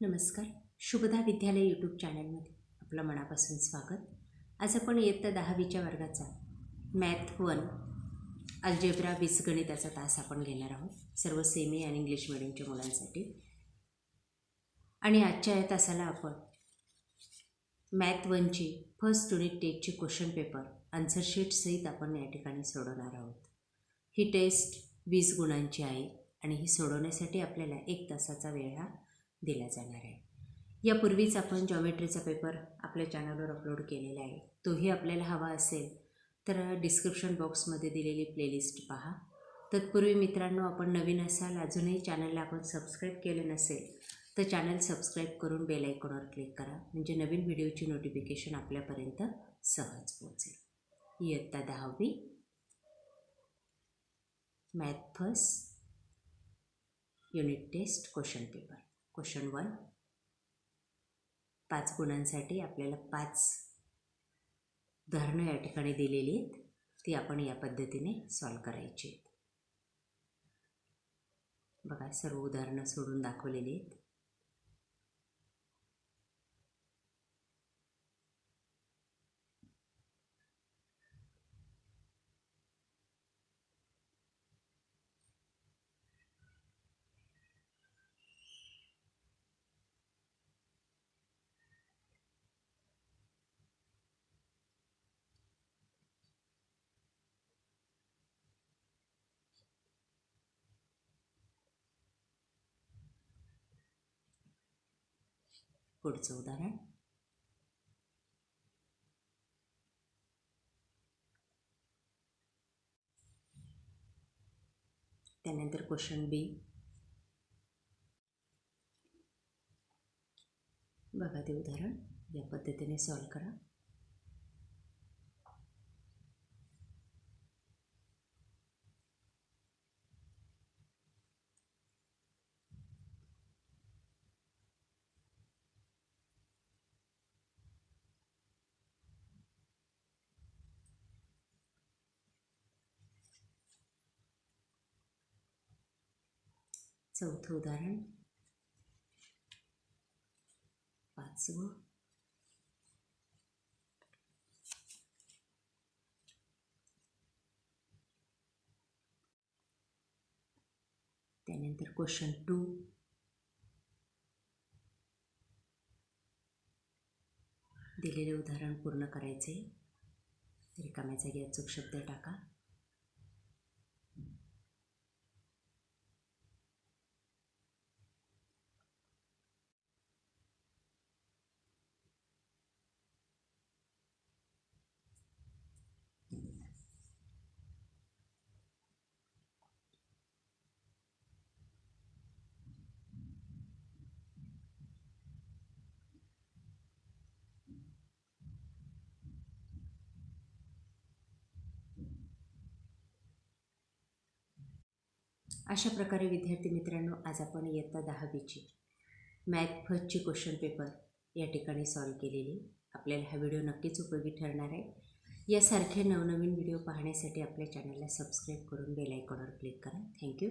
नमस्कार. शुभदा विद्यालय यूट्यूब चॅनलमध्ये आपलं मनापासून स्वागत. आज आपण इयत्ता दहावीच्या वर्गाचा मॅथ वन अल्जेब्रा बीजगणिताचा तास आपण घेणार आहोत. सर्व सेमी आणि इंग्लिश मिडियमच्या मुलांसाठी. आणि आजच्या या तासाला आपण मॅथ वनची फर्स्ट युनिट टेस्टची क्वेश्चन पेपर आन्सर शीटसहित आपण या ठिकाणी सोडवणार आहोत. ही टेस्ट वीस गुणांची आहे आणि ही सोडवण्यासाठी आपल्याला एक तासाचा वेळ हा दिला जाणार आहे. यापूर्वीच आपण जॉमेट्रीचा पेपर आपल्या चॅनलवर अपलोड केलेला आहे. तोही आपल्याला हवा असेल तर डिस्क्रिप्शन बॉक्समध्ये दिलेली प्लेलिस्ट पहा. तत्पूर्वी मित्रांनो आपण नवीन असाल अजूनही चॅनलला आपण सबस्क्राईब केले नसेल तर चॅनल सबस्क्राईब करून बेल आयकॉनवर क्लिक करा. म्हणजे नवीन व्हिडिओची नोटिफिकेशन आपल्यापर्यंत सहज पोहोचेल. इयत्ता दहावी. Math first unit test question paper question one. पाच गुणांसाठी आपल्याला पाच उदाहरणं या ठिकाणी दिलेली आहेत. ती आपण या पद्धतीने सॉल्व करायची आहेत. बघा सर्व उदाहरणं सोडून दाखवलेली आहेत. पुढचं उदाहरण. त्यानंतर क्वेश्चन बी बघा ते उदाहरण. या पद्धतीने सॉल्व करा. चौथं उदाहरण. पाचवं. त्यानंतर क्वेश्चन टू दिलेले उदाहरण पूर्ण करायचे रिकाम्या जागी अचूक शब्द टाका. अशा प्रकारे विद्यार्थी मित्रांनो आज आपण इयत्ता दहावीची मॅथ फर्स्टची क्वेश्चन पेपर या ठिकाणी सॉल्व केलेली. आपल्याला हा व्हिडिओ नक्कीच उपयोगी ठरणार आहे. यासारखे नवनवीन व्हिडिओ पाहण्यासाठी आपल्या चॅनलला सबस्क्राईब करून बेल आयकॉनवर क्लिक करा. थँक्यू